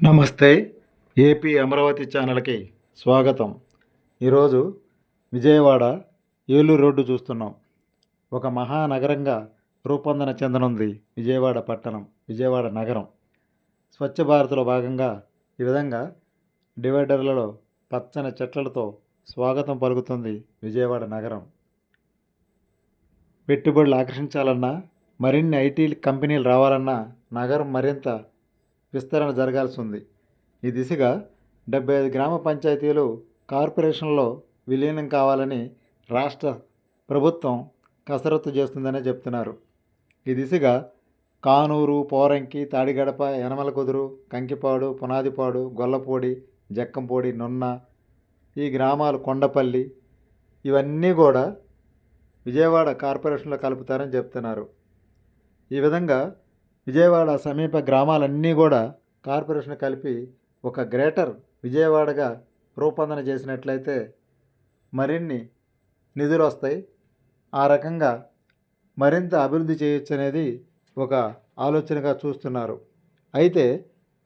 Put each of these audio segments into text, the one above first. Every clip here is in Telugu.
నమస్తే ఏపీ అమరావతి ఛానల్కి స్వాగతం. ఈరోజు విజయవాడ ఏలూరు రోడ్డు చూస్తున్నాం. ఒక మహానగరంగా రూపొందన చెందనుంది విజయవాడ పట్టణం విజయవాడ నగరం. స్వచ్ఛ భారత్లో భాగంగా ఈ విధంగా డివైడర్లలో పచ్చని చెట్లతో స్వాగతం పలుకుతుంది విజయవాడ నగరం. పెట్టుబడులు ఆకర్షించాలన్నా మరిన్ని ఐటీ కంపెనీలు రావాలన్నా నగరం మరింత విస్తరణ జరగాల్సి ఉంది ఈ దిశగా డెబ్బై ఐదు గ్రామ పంచాయతీలు కార్పొరేషన్లో విలీనం కావాలని రాష్ట్ర ప్రభుత్వం కసరత్తు చేస్తుందనే చెప్తున్నారు. ఈ దిశగా కానూరు పోరంకి తాడిగడప యనమలకుదురు కంకిపాడు పునాదిపాడు గొల్లపూడి జక్కంపూడి నున్న ఈ గ్రామాలు కొండపల్లి ఇవన్నీ కూడా విజయవాడ కార్పొరేషన్లో కలుపుతారని చెప్తున్నారు. ఈ విధంగా విజయవాడ సమీప గ్రామాలన్నీ కూడా కార్పొరేషన్ కలిపి ఒక గ్రేటర్ విజయవాడగా రూపొందన చేసినట్లయితే మరిన్ని నిధులు వస్తాయి. ఆ రకంగా మరింత అభివృద్ధి చేయొచ్చు అనేది ఒక ఆలోచనగా చూస్తున్నారు. అయితే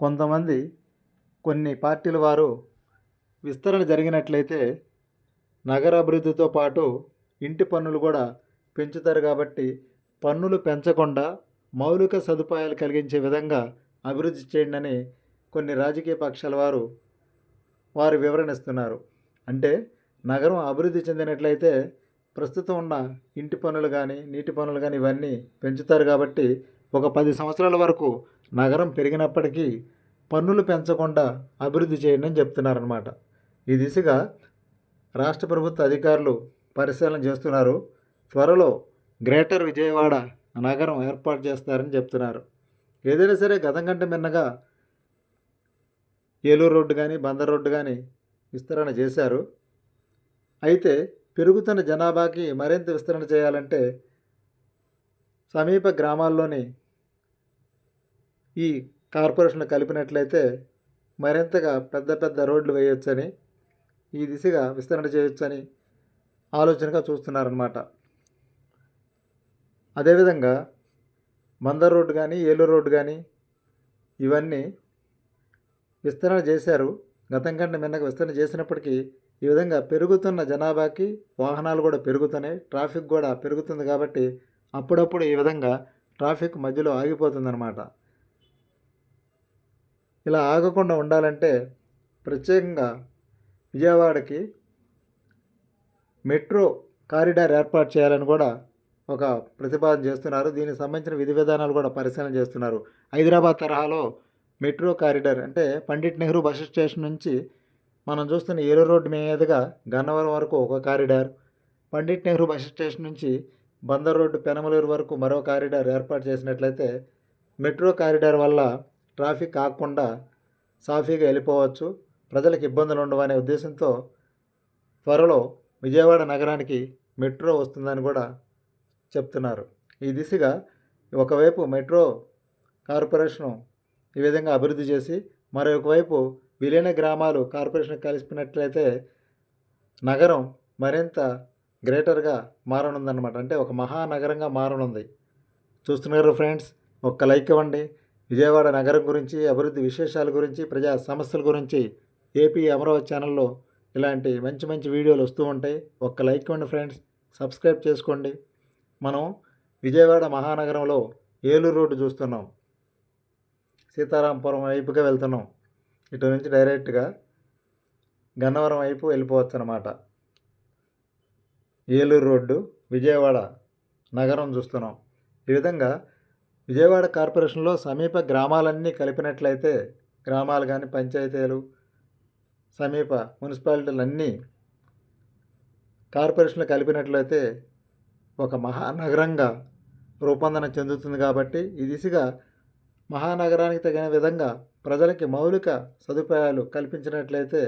కొంతమంది కొన్ని పార్టీల వారు విస్తరణ జరిగినట్లయితే నగర అభివృద్ధితో పాటు ఇంటి పన్నులు కూడా పెంచుతారు కాబట్టి పన్నులు పెంచకుండా మౌలిక సదుపాయాలు కలిగించే విధంగా అభివృద్ధి చేయండి కొన్ని రాజకీయ పక్షాల వారు వారు వివరణ ఇస్తున్నారు అంటే నగరం అభివృద్ధి చెందినట్లయితే ప్రస్తుతం ఉన్న ఇంటి పనులు కానీ నీటి పనులు కానీ ఇవన్నీ పెంచుతారు కాబట్టి ఒక పది సంవత్సరాల వరకు నగరం పెరిగినప్పటికీ పన్నులు పెంచకుండా అభివృద్ధి చేయండి అని చెప్తున్నారనమాట ఈ దిశగా రాష్ట్ర ప్రభుత్వ అధికారులు పరిశీలన చేస్తున్నారు. త్వరలో గ్రేటర్ విజయవాడ నగరం ఏర్పాటు చేస్తారని చెప్తున్నారు. ఏదైనా సరే గతం కంటే మిన్నగా ఏలూరు రోడ్డు కానీ బందర్ రోడ్డు కానీ విస్తరణ చేశారు. అయితే పెరుగుతున్న జనాభాకి మరింత విస్తరణ చేయాలంటే సమీప గ్రామాల్లోని ఈ కార్పొరేషన్లు కలిపినట్లయితే మరింతగా పెద్ద పెద్ద రోడ్లు వేయొచ్చని ఈ దిశగా విస్తరణ చేయొచ్చని ఆలోచనగా చూస్తున్నారన్నమాట. అదేవిధంగా మందర్ రోడ్డు కానీ ఏలూరు రోడ్డు కానీ ఇవన్నీ విస్తరణ చేశారు. గతం కంటే మిన్నక విస్తరణ చేసినప్పటికీ ఈ విధంగా పెరుగుతున్న జనాభాకి వాహనాలు కూడా పెరుగుతున్నాయి. ట్రాఫిక్ కూడా పెరుగుతుంది కాబట్టి అప్పుడప్పుడు ఈ విధంగా ట్రాఫిక్ మధ్యలో ఆగిపోతుందన్నమాట. ఇలా ఆగకుండా ఉండాలంటే ప్రత్యేకంగా విజయవాడకి మెట్రో కారిడార్ ఏర్పాటు చేయాలని కూడా ఒక ప్రతిపాదన చేస్తున్నారు. దీనికి సంబంధించిన విధి విధానాలు కూడా పరిశీలన చేస్తున్నారు. హైదరాబాద్ తరహాలో మెట్రో కారిడార్ అంటే పండిట్ నెహ్రూ బస్ స్టేషన్ నుంచి మనం చూస్తున్న ఏలూరు రోడ్డు మీదుగా గన్నవరం వరకు ఒక corridor Pandit Nehru bus station నుంచి బందర్ రోడ్డు పెనమలూరు వరకు మరో కారిడార్ ఏర్పాటు చేసినట్లయితే మెట్రో కారిడార్ వల్ల ట్రాఫిక్ కాకుండా సాఫీగా వెళ్ళిపోవచ్చు. ప్రజలకు ఇబ్బందులు ఉండవనే ఉద్దేశంతో త్వరలో విజయవాడ నగరానికి మెట్రో వస్తుందని కూడా చెప్తున్నారు. ఈ దిశగా ఒకవైపు మెట్రో కార్పొరేషను ఈ విధంగా అభివృద్ధి చేసి మరొకవైపు విలీన గ్రామాలు కార్పొరేషన్ కలిసినట్లయితే నగరం మరింత గ్రేటర్గా మారనుందన్నమాట. అంటే ఒక మహానగరంగా మారనుంది. చూస్తున్నారు ఫ్రెండ్స్ ఒక్క లైక్ ఇవ్వండి. విజయవాడ నగరం గురించి అభివృద్ధి విశేషాల గురించి ప్రజా సమస్యల గురించి ఏపీ అమరావతి ఛానల్లో ఇలాంటి మంచి మంచి వీడియోలు వస్తూ ఉంటాయి. ఒక్క లైక్ ఇవ్వండి ఫ్రెండ్స్ సబ్స్క్రైబ్ చేసుకోండి. మనం విజయవాడ మహానగరంలో ఏలూరు రోడ్డు చూస్తున్నాం. సీతారాంపురం వైపుగా వెళ్తున్నాం. ఇటు నుంచి డైరెక్ట్గా గన్నవరం వైపు వెళ్ళిపోవచ్చు అన్నమాట ఏలూరు రోడ్డు విజయవాడ నగరం చూస్తున్నాం. ఈ విధంగా విజయవాడ కార్పొరేషన్లో సమీప గ్రామాలన్నీ కలిపినట్లయితే గ్రామాలు కానీ పంచాయతీలు సమీప మున్సిపాలిటీలు అన్నీ కార్పొరేషన్లు కలిపినట్లయితే ఒక మహానగరంగా రూపొందన చెందుతుంది కాబట్టి ఈ దిశగా మహానగరానికి తగిన విధంగా ప్రజలకి మౌలిక సదుపాయాలు కల్పించినట్లయితే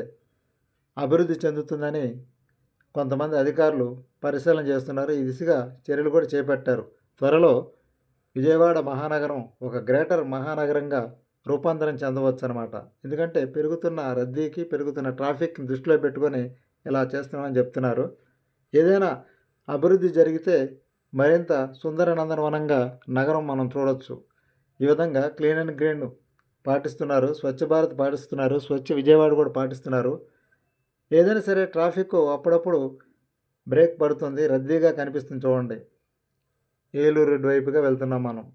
అభివృద్ధి చెందుతుందని కొంతమంది అధికారులు పరిశీలన చేస్తున్నారు. ఈ దిశగా చర్యలు కూడా చేపట్టారు. త్వరలో విజయవాడ మహానగరం ఒక గ్రేటర్ మహానగరంగా రూపాంతరం చెందవచ్చు అనమాట ఎందుకంటే పెరుగుతున్న రద్దీకి పెరుగుతున్న ట్రాఫిక్ని దృష్టిలో పెట్టుకొని ఇలా చేస్తున్నామని చెప్తున్నారు. ఏదైనా అభివృద్ధి జరిగితే మరింత సుందర నందనవనంగా నగరం మనం చూడవచ్చు ఈ విధంగా క్లీన్ అండ్ గ్రీన్ పాటిస్తున్నారు స్వచ్ఛ భారత్ పాటిస్తున్నారు స్వచ్ఛ విజయవాడ కూడా పాటిస్తున్నారు. ఏదైనా సరే ట్రాఫిక్ అప్పుడప్పుడు బ్రేక్ పడుతుంది రద్దీగా కనిపిస్తుంది చూడండి. ఏలూరు వైపుగా వెళ్తున్నాం మనం.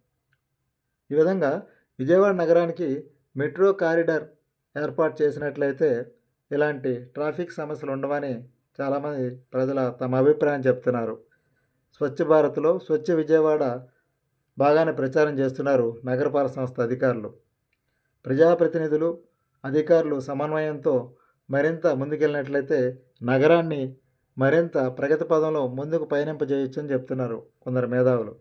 ఈ విధంగా విజయవాడ నగరానికి మెట్రో కారిడార్ ఏర్పాటు చేసినట్లయితే ఇలాంటి ట్రాఫిక్ సమస్యలు ఉండవని చాలామంది ప్రజల తమ అభిప్రాయం చెప్తున్నారు. స్వచ్ఛ భారత్లో స్వచ్ఛ విజయవాడ బాగానే ప్రచారం చేస్తున్నారు నగరపాలక సంస్థ అధికారులు. ప్రజాప్రతినిధులు అధికారులు సమన్వయంతో మరింత ముందుకెళ్ళినట్లయితే నగరాన్ని మరింత ప్రగతి పదంలో ముందుకు పయనింపజేయొచ్చు అని చెప్తున్నారు కొందరు మేధావులు.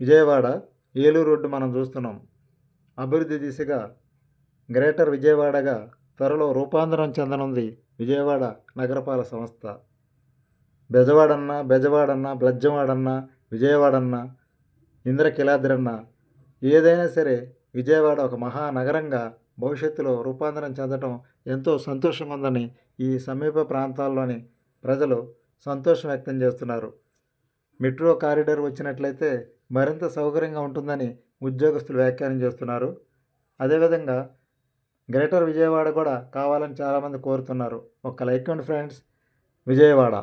విజయవాడ ఏలూరు రోడ్డు మనం చూస్తున్నాం. అభివృద్ధి దిశగా గ్రేటర్ విజయవాడగా త్వరలో రూపాంతరం చెందనుంది విజయవాడ నగరపాలక సంస్థ. బెజవాడన్నా బెజవాడన్నా బ్లజ్జవాడన్నా విజయవాడన్నా ఇంద్రకిలాద్రన్నా. ఏదైనా సరే విజయవాడ ఒక మహానగరంగా భవిష్యత్తులో రూపాంతరం చెందటం ఎంతో సంతోషంగా ఉందని ఈ సమీప ప్రాంతాల్లోని ప్రజలు సంతోషం వ్యక్తం చేస్తున్నారు. మెట్రో కారిడార్ వచ్చినట్లయితే మరింత సౌకర్యంగా ఉంటుందని ఉద్యోగస్తులు వ్యాఖ్యానం చేస్తున్నారు. అదేవిధంగా గ్రేటర్ విజయవాడ కూడా కావాలని చాలామంది కోరుతున్నారు. ఒక లైక్ అండ్ ఫ్రెండ్స్. విజయవాడ.